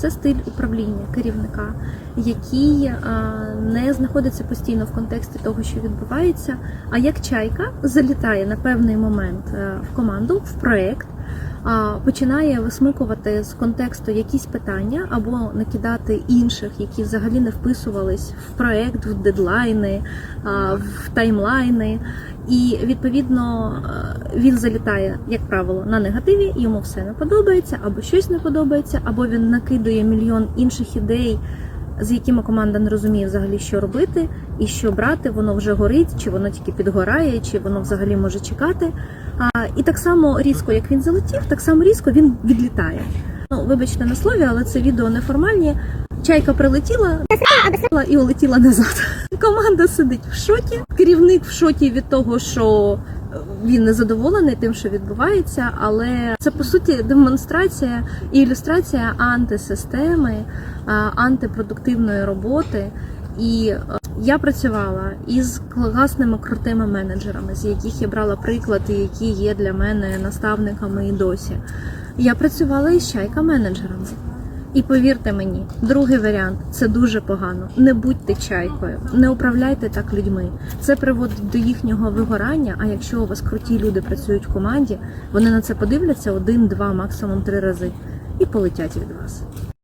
Це стиль управління керівника, який не знаходиться постійно в контексті того, що відбувається. А як чайка залітає на певний момент е, в команду, в проект, починає висмикувати з контексту якісь питання або накидати інших, які взагалі не вписувались в проект, в дедлайни, в таймлайни. І відповідно він залітає, як правило, на негативі, йому все не подобається, або щось не подобається, або він накидує мільйон інших ідей, з якими команда не розуміє взагалі, що робити і що брати. Воно вже горить, чи воно тільки підгорає, чи воно взагалі може чекати. А, і так само різко, як він залетів, так само різко він відлітає. Ну, вибачте на слові, але це відео неформальні. Чайка прилетіла і улетіла назад. Команда сидить в шокі. Керівник в шокі від того, що він не задоволений тим, що відбувається, але це по суті демонстрація і ілюстрація антисистеми, антипродуктивної роботи. І е, я працювала із класними крутими менеджерами, з яких я брала приклад, і які є для мене наставниками і досі. Я працювала із чайка менеджерами. І повірте мені, другий варіант це дуже погано. Не будьте чайкою, не управляйте так людьми. Це приводить до їхнього вигорання. А якщо у вас круті люди працюють в команді, вони на це подивляться один, два, максимум три рази і полетять від вас.